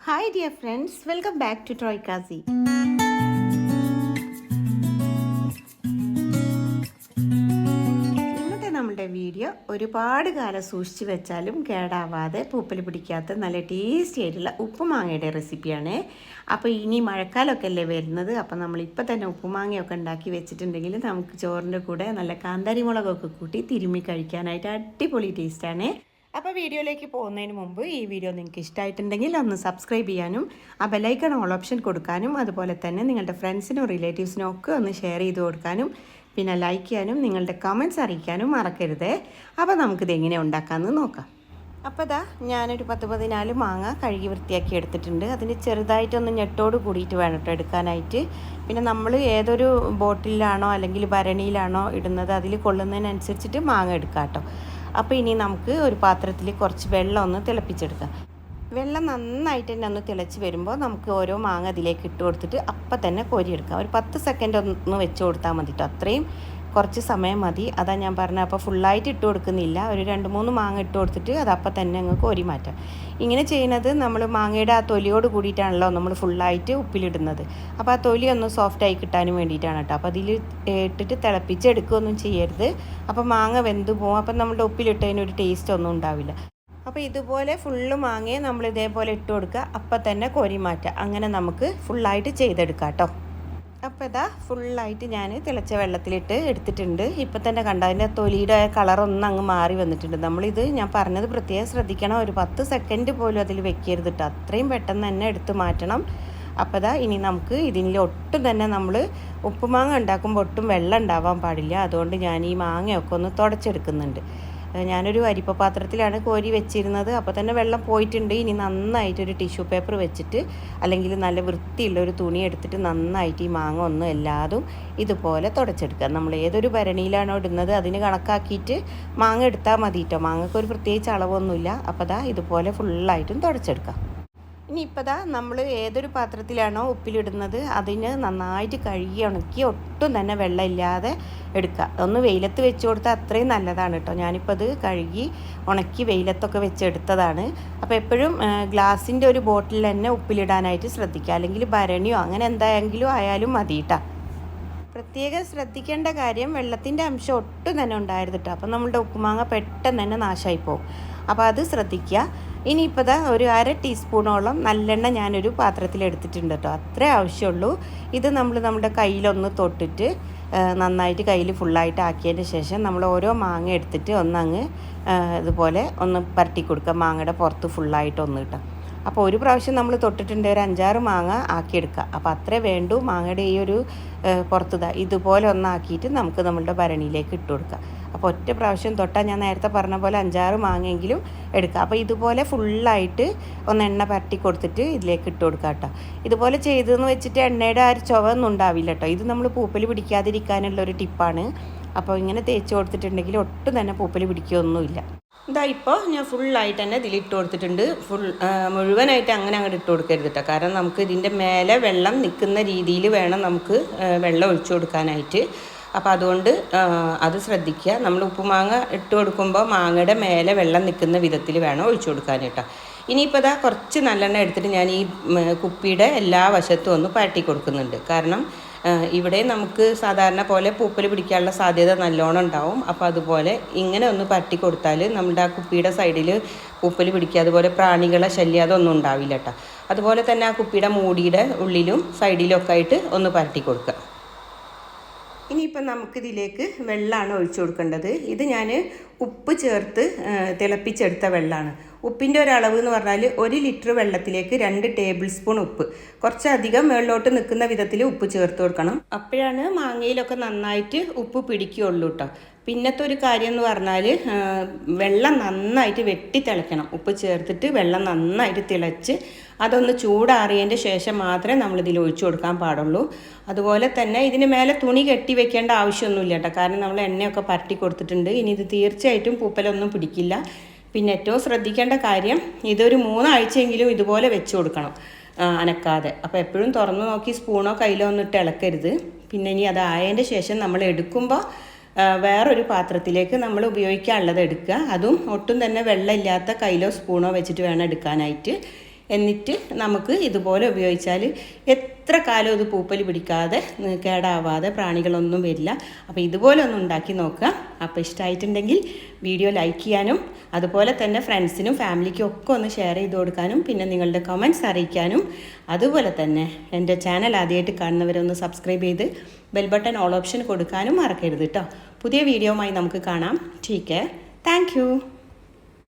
Hi dear friends welcome back to Troy Kasi ഇന്നത്തെ നമ്മുടെ video ഒരുപാട് കാലം സൂക്ഷിച്ചു വെച്ചാലും കേടാവാതെ പൂപ്പൽ പിടിക്കാത്ത നല്ല ടേസ്റ്റി ആയിട്ടുള്ള ഉപ്പുമാങ്ങയുടെ റെസിപ്പിയാണ് അപ്പോൾ ഇനി മഴക്കാലമൊക്കെ അല്ലേ വരുന്നത്? അപ്പോൾ നമ്മൾ ഇപ്പോൾ തന്നെ ഉപ്പുമാങ്ങയൊക്കെ ഉണ്ടാക്കി വെച്ചിട്ടുണ്ടെങ്കിൽ നമുക്ക് ചോറിന്റെ കൂടെ നല്ല കാന്താരി മുളകൊക്കെ കൂട്ടി തിരുമ്മി കഴിക്കാനായിട്ട് അടിപൊളി ടേസ്റ്റാണ് അപ്പോൾ വീഡിയോയിലേക്ക് പോകുന്നതിന് മുമ്പ് ഈ വീഡിയോ നിങ്ങൾക്ക് ഇഷ്ടമായിട്ടുണ്ടെങ്കിൽ ഒന്ന് സബ്സ്ക്രൈബ് ചെയ്യാനും ആ ബെലൈക്കൺ ഓൾ ഓപ്ഷൻ കൊടുക്കാനും അതുപോലെ തന്നെ നിങ്ങളുടെ ഫ്രണ്ട്സിനും റിലേറ്റീവ്സിനും ഒക്കെ ഒന്ന് ഷെയർ ചെയ്ത് കൊടുക്കാനും പിന്നെ ലൈക്ക് ചെയ്യാനും നിങ്ങളുടെ കമന്റ്സ് അറിയിക്കാനും മറക്കരുതേ. അപ്പോൾ നമുക്കിത് എങ്ങനെ ഉണ്ടാക്കാമെന്ന് നോക്കാം. അപ്പോൾ ഇതാ ഞാനൊരു പത്ത് പതിനാല് മാങ്ങ കഴുകി വൃത്തിയാക്കി എടുത്തിട്ടുണ്ട്. അതിന് ചെറുതായിട്ടൊന്ന് ഞെട്ടോട് കൂടിയിട്ട് വേണം കേട്ടോ എടുക്കാനായിട്ട്. പിന്നെ നമ്മൾ ഏതൊരു ബോട്ടിലാണോ അല്ലെങ്കിൽ ഭരണിയിലാണോ ഇടുന്നത് അതിൽ കൊള്ളുന്നതിനനുസരിച്ചിട്ട് മാങ്ങ എടുക്കാം കേട്ടോ. അപ്പോൾ ഇനി നമുക്ക് ഒരു പാത്രത്തിൽ കുറച്ച് വെള്ളം ഒന്ന് തിളപ്പിച്ചെടുക്കാം. വെള്ളം നന്നായിട്ട് തന്നെ ഒന്ന് തിളച്ച് വരുമ്പോൾ നമുക്ക് ഓരോ മാങ്ങ അതിലേക്ക് ഇട്ട് കൊടുത്തിട്ട് അപ്പം തന്നെ കോരിയെടുക്കാം. ഒരു പത്ത് സെക്കൻഡ് ഒന്ന് വെച്ച് കൊടുത്താൽ മതി കേട്ടോ അത്രയും കുറച്ച് സമയം മതി. അതാ ഞാൻ പറഞ്ഞത് അപ്പോൾ ഫുള്ളായിട്ട് ഇട്ട് കൊടുക്കുന്നില്ല. ഒരു രണ്ട് മൂന്ന് മാങ്ങ ഇട്ട് കൊടുത്തിട്ട് അത് അപ്പം തന്നെ അങ്ങ് കോരി മാറ്റാം. ഇങ്ങനെ ചെയ്യുന്നത് നമ്മൾ മാങ്ങയുടെ ആ തൊലിയോട് കൂടിയിട്ടാണല്ലോ നമ്മൾ ഫുള്ളായിട്ട് ഉപ്പിലിടുന്നത്. അപ്പോൾ ആ തൊലി ഒന്ന് സോഫ്റ്റായി കിട്ടാനും വേണ്ടിയിട്ടാണ് കേട്ടോ അപ്പോൾ അതിൽ ഇട്ടിട്ട് തിളപ്പിച്ചെടുക്കുകയൊന്നും ചെയ്യരുത്. അപ്പോൾ മാങ്ങ വെന്ത് പോകും അപ്പം നമ്മുടെ ഉപ്പിലിട്ടതിന് ഒരു ടേസ്റ്റ് ഒന്നും ഉണ്ടാവില്ല. അപ്പോൾ ഇതുപോലെ ഫുള്ള് മാങ്ങയെ നമ്മൾ ഇതേപോലെ ഇട്ട് കൊടുക്കുക. അപ്പം തന്നെ കോരി മാറ്റുക അങ്ങനെ നമുക്ക് ഫുള്ളായിട്ട് ചെയ്തെടുക്കാം കേട്ടോ അപ്പോൾ ഇതാ ഫുള്ളായിട്ട് ഞാൻ തിളച്ച വെള്ളത്തിലിട്ട് എടുത്തിട്ടുണ്ട്. ഇപ്പം തന്നെ കണ്ട അതിന്റെ തൊലിയുടെ കളറൊന്നും അങ്ങ് മാറി വന്നിട്ടുണ്ട്. നമ്മളിത് ഞാൻ പറഞ്ഞത് പ്രത്യേകം ശ്രദ്ധിക്കണം. ഒരു പത്ത് സെക്കൻഡ് പോലും അതിൽ വെക്കരുത് കേട്ടോ അത്രയും പെട്ടെന്ന് തന്നെ എടുത്ത് മാറ്റണം. അപ്പോൾ ഇതാ ഇനി നമുക്ക് ഇതിൽ ഒട്ടും തന്നെ നമ്മൾ ഉപ്പുമാങ്ങ ഉണ്ടാക്കുമ്പോൾ ഒട്ടും വെള്ളം ഉണ്ടാവാൻ പാടില്ല. അതുകൊണ്ട് ഞാൻ ഈ മാങ്ങയൊക്കെ ഒന്ന് തുടച്ചെടുക്കുന്നുണ്ട്. ഞാനൊരു അരിപ്പ പാത്രത്തിലാണ് കോരി വെച്ചിരുന്നത്. അപ്പോൾ തന്നെ വെള്ളം പോയിട്ടുണ്ട്. ഇനി നന്നായിട്ട് ഒരു ടിഷ്യൂ പേപ്പർ വെച്ചിട്ട് അല്ലെങ്കിൽ നല്ല വൃത്തിയുള്ള ഒരു തുണി എടുത്തിട്ട് നന്നായിട്ട് ഈ മാങ്ങ ഒന്നും എല്ലാതും ഇതുപോലെ തുടച്ചെടുക്കുക. നമ്മൾ ഏതൊരു ഭരണിയിലാണോ ഇടുന്നത് അതിന് കണക്കാക്കിയിട്ട് മാങ്ങ എടുത്താൽ മതി കേട്ടോ ഒരു പ്രത്യേകിച്ച് അളവൊന്നുമില്ല. അപ്പോൾ ദാ ഇതുപോലെ ഫുള്ളായിട്ടും തുടച്ചെടുക്കാം. ഇനി ഇപ്പതാ നമ്മൾ ഏതൊരു പാത്രത്തിലാണോ ഉപ്പിലിടുന്നത് അതിന് നന്നായിട്ട് കഴുകി ഉണക്കി ഒട്ടും തന്നെ വെള്ളമില്ലാതെ എടുക്കുക. ഒന്ന് വെയിലത്ത് വെച്ച് കൊടുത്താൽ അത്രയും നല്ലതാണ് കേട്ടോ. ഞാനിപ്പോൾ അത് കഴുകി ഉണക്കി വെയിലത്തൊക്കെ വെച്ചെടുത്തതാണ് അപ്പോൾ എപ്പോഴും ഗ്ലാസിന്റെ ഒരു ബോട്ടിൽ തന്നെ ഉപ്പിലിടാനായിട്ട് ശ്രദ്ധിക്കുക. അല്ലെങ്കിൽ ഭരണിയോ അങ്ങനെ എന്തായെങ്കിലും ആയാലും മതി കേട്ടോ പ്രത്യേകം ശ്രദ്ധിക്കേണ്ട കാര്യം വെള്ളത്തിന്റെ അംശം ഒട്ടും തന്നെ ഉണ്ടായിരുന്നു കേട്ടോ അപ്പം നമ്മളുടെ ഉപ്പുമാങ്ങ പെട്ടെന്ന് തന്നെ നാശമായി പോകും. അപ്പോൾ അത് ശ്രദ്ധിക്കുക. ഇനിയിപ്പോൾ ഒരു അര ടീസ്പൂണോളം നല്ലെണ്ണ ഞാനൊരു പാത്രത്തിൽ എടുത്തിട്ടുണ്ട് കേട്ടോ. അത്രേ ആവശ്യമുള്ളൂ. ഇത് നമ്മൾ നമ്മുടെ കയ്യിലൊന്ന് തൊട്ടിട്ട് നന്നായിട്ട് കയ്യിൽ ഫുള്ളായിട്ട് ആക്കിയതിന് ശേഷം നമ്മൾ ഓരോ മാങ്ങ എടുത്തിട്ട് ഒന്നങ്ങ് ഇതുപോലെ ഒന്ന് പരട്ടി കൊടുക്കുക. മാങ്ങയുടെ പുറത്ത് ഫുള്ളായിട്ട് ഒന്ന് കിട്ടാം. അപ്പോൾ ഒരു പ്രാവശ്യം നമ്മൾ തൊട്ടിട്ടുണ്ട് ഒരു അഞ്ചാറ് മാങ്ങ ആക്കിയെടുക്കുക. അപ്പോൾ അത്രേ വേണ്ടൂ മാങ്ങയുടെ ഈ ഒരു പുറത്തുതാ ഇതുപോലെ ഒന്നാക്കിയിട്ട് നമുക്ക് നമ്മളുടെ ഭരണിയിലേക്ക് ഇട്ട് കൊടുക്കുക. അപ്പോൾ ഒറ്റ പ്രാവശ്യം തൊട്ടാൽ ഞാൻ നേരത്തെ പറഞ്ഞ പോലെ അഞ്ചാറ് മാങ്ങയെങ്കിലും എടുക്കുക അപ്പോൾ ഇതുപോലെ ഫുള്ളായിട്ട് ഒന്ന് എണ്ണ പരട്ടി കൊടുത്തിട്ട് ഇതിലേക്ക് ഇട്ട് കൊടുക്കുക കേട്ടോ. ഇതുപോലെ ചെയ്തതെന്ന് വെച്ചിട്ട് എണ്ണയുടെ ആ ഒരു ചുവൊന്നും ഉണ്ടാവില്ല കേട്ടോ. ഇത് നമ്മൾ പൂപ്പൽ പിടിക്കാതിരിക്കാനുള്ള ഒരു ടിപ്പാണ്. അപ്പോൾ ഇങ്ങനെ തേച്ച് കൊടുത്തിട്ടുണ്ടെങ്കിൽ ഒട്ടും തന്നെ പൂപ്പൽ പിടിക്കുകയൊന്നുമില്ല ഇതാ ഇപ്പോൾ ഞാൻ ഫുള്ളായിട്ട് തന്നെ ഇതിൽ ഇട്ട് കൊടുത്തിട്ടുണ്ട്. ഫുൾ മുഴുവനായിട്ട് അങ്ങനെ അങ്ങോട്ട് ഇട്ട് കൊടുക്കരുത് കേട്ടോ. കാരണം നമുക്ക് ഇതിന്റെ മേലെ വെള്ളം നിൽക്കുന്ന രീതിയിൽ വേണം നമുക്ക് വെള്ളം ഒഴിച്ചു കൊടുക്കാനായിട്ട്. അപ്പോൾ അതുകൊണ്ട് അത് ശ്രദ്ധിക്കുക. നമ്മൾ ഉപ്പുമാങ്ങ ഇട്ട് കൊടുക്കുമ്പോൾ മാങ്ങയുടെ മേലെ വെള്ളം നിൽക്കുന്ന വിധത്തിൽ വേണം ഒഴിച്ചു കൊടുക്കാൻ ഇനിയിപ്പോൾ ഇതാ കുറച്ച് നല്ലെണ്ണ എടുത്തിട്ട് ഞാൻ ഈ കുപ്പിയുടെ എല്ലാ വശത്തും ഒന്ന് പരട്ടി കൊടുക്കുന്നുണ്ട്. കാരണം ഇവിടെ നമുക്ക് സാധാരണ പോലെ പൂപ്പൽ പിടിക്കാനുള്ള സാധ്യത നല്ലോണം ഉണ്ടാവും. അപ്പോൾ അതുപോലെ ഇങ്ങനെ ഒന്ന് പരട്ടി കൊടുത്താൽ നമ്മുടെ ആ കുപ്പിയുടെ സൈഡിൽ പൂപ്പൽ പിടിക്കുക അതുപോലെ പ്രാണികളെ ശല്യം അതൊന്നും ഉണ്ടാവില്ല കേട്ടോ. അതുപോലെ തന്നെ ആ കുപ്പിയുടെ മൂടിയുടെ ഉള്ളിലും സൈഡിലും ഒക്കെ ആയിട്ട് ഒന്ന് പരട്ടി കൊടുക്കുക. ഇനിയിപ്പം നമുക്കിതിലേക്ക് വെള്ളമാണ് ഒഴിച്ചു കൊടുക്കേണ്ടത്. ഇത് ഞാൻ ഉപ്പ് ചേർത്ത് തിളപ്പിച്ചെടുത്ത വെള്ളമാണ് ഉപ്പിന്റെ ഒരളവ് എന്ന് പറഞ്ഞാൽ ഒരു ലിറ്റർ വെള്ളത്തിലേക്ക് രണ്ട് ടേബിൾ സ്പൂൺ ഉപ്പ്. കുറച്ചധികം വെള്ളോട്ട് നിൽക്കുന്ന വിധത്തിൽ ഉപ്പ് ചേർത്ത് കൊടുക്കണം. അപ്പോഴാണ് മാങ്ങയിലൊക്കെ നന്നായിട്ട് ഉപ്പ് പിടിക്കുകയുള്ളൂ കേട്ടോ പിന്നത്തെ ഒരു കാര്യം എന്ന് പറഞ്ഞാൽ വെള്ളം നന്നായിട്ട് വെട്ടി തിളയ്ക്കണം. ഉപ്പ് ചേർത്തിട്ട് വെള്ളം നന്നായിട്ട് തിളച്ച് അതൊന്ന് ചൂടാറിയതിന്റെ ശേഷം മാത്രമേ നമ്മളിതിൽ ഒഴിച്ചു കൊടുക്കാൻ പാടുള്ളൂ. അതുപോലെ തന്നെ ഇതിന് മേലെ തുണി കെട്ടി വെക്കേണ്ട ആവശ്യമൊന്നുമില്ല കേട്ടോ. കാരണം നമ്മൾ എണ്ണയൊക്കെ പരട്ടി കൊടുത്തിട്ടുണ്ട്. ഇനി ഇത് തീർച്ചയായിട്ടും പൂപ്പലൊന്നും പിടിക്കില്ല. പിന്നെ ഏറ്റവും ശ്രദ്ധിക്കേണ്ട കാര്യം ഇതൊരു മൂന്നാഴ്ചയെങ്കിലും ഇതുപോലെ വെച്ച് കൊടുക്കണം അനക്കാതെ. അപ്പോൾ എപ്പോഴും തുറന്നു നോക്കി സ്പൂണോ കയ്യിലോ ഒന്നും ഇട്ട് ഇളക്കരുത്. പിന്നെ ഇനി അത് ആയതിന്റെ ശേഷം നമ്മൾ എടുക്കുമ്പോൾ വേറൊരു പാത്രത്തിലേക്ക് നമ്മൾ ഉപയോഗിക്കാനുള്ളത് എടുക്കുക. അതും ഒട്ടും തന്നെ വെള്ളമില്ലാത്ത കയ്യിലോ സ്പൂണോ വെച്ചിട്ട് വേണം എടുക്കാനായിട്ട്. എന്നിട്ട് നമുക്ക് ഇതുപോലെ ഉപയോഗിച്ചാൽ എത്ര കാലം ഇത് പൂപ്പൽ പിടിക്കാതെ കേടാവാതെ പ്രാണികളൊന്നും വരില്ല. അപ്പോൾ ഇതുപോലെ ഒന്ന് ഉണ്ടാക്കി നോക്കുക. അപ്പോൾ ഇഷ്ടമായിട്ടുണ്ടെങ്കിൽ വീഡിയോ ലൈക്ക് ചെയ്യാനും അതുപോലെ തന്നെ ഫ്രണ്ട്സിനും ഫാമിലിക്കും ഒക്കെ ഒന്ന് ഷെയർ ചെയ്ത് കൊടുക്കാനും പിന്നെ നിങ്ങളുടെ കമന്റ്സ് അറിയിക്കാനും. അതുപോലെ തന്നെ എന്റെ ചാനൽ ആദ്യമായിട്ട് കാണുന്നവരൊന്ന് സബ്സ്ക്രൈബ് ചെയ്ത് ബെൽ ബട്ടൺ ഓൾ ഓപ്ഷൻ കൊടുക്കാനും മറക്കരുത് കേട്ടോ. പുതിയ വീഡിയോയുമായി നമുക്ക് കാണാം. ടീക്ക് താങ്ക്